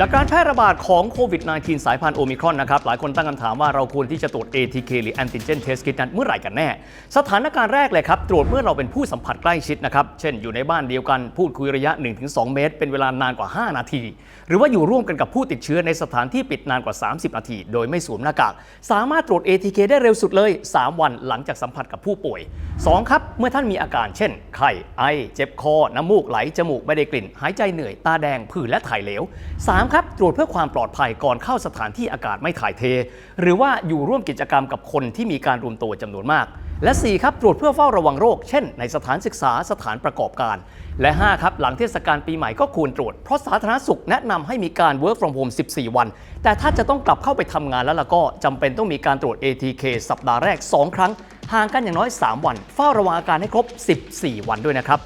จากการแพร่ระบาดของโควิด -19 สายพันธุ์โอมิครอนนะครับ หลายคนตั้งคำถามว่าเราควรที่จะตรวจ ATK หรือ Antigen Test Kit นั้นเมื่อไหร่กันแน่ สถานการณ์แรกเลยครับ ตรวจเมื่อเราเป็นผู้สัมผัสใกล้ชิดนะครับ เช่นอยู่ในบ้านเดียวกัน พูดคุยระยะ 1-2 เมตร เป็นเวลานานกว่า 5 นาที หรือว่าอยู่ร่วมกันกับผู้ติดเชื้อในสถานที่ปิดนานกว่า 30 นาที โดยไม่สวมหน้ากาก สามารถตรวจ ATK ได้เร็วสุดเลย 3 วันหลังจากสัมผัสกับผู้ป่วย 2 ครับ เมื่อท่านมีอาการ เช่น ไข้ ไอ เจ็บคอ น้ำมูกไหล จมูกไม่ได้กลิ่น หายใจเหนื่อย ตาแดง ผื่นและถ่ายเหลว 3ครับตรวจเพื่อความปลอดภัยก่อนเข้าสถานที่อากาศไม่ถ่ายเท หรือว่าอยู่ร่วมกิจกรรมกับคนที่มีการรวมตัวจำนวนมาก และ 4 ครับตรวจเพื่อเฝ้าระวังโรค เช่น ในสถานศึกษาสถานประกอบการ และ 5 ครับ หลังเทศกาลปีใหม่ก็ควรตรวจ เพราะสาธารณสุขแนะนำให้มีการ work from home 14 วัน แต่ถ้าจะต้องกลับเข้าไปทำงานแล้วล่ะก็จำเป็นต้องมีการตรวจ ATK สัปดาห์แรก 2 ครั้งห่างกันอย่างน้อย 3 วัน เฝ้าระวังอาการให้ครบ 14 วันด้วยนะครับ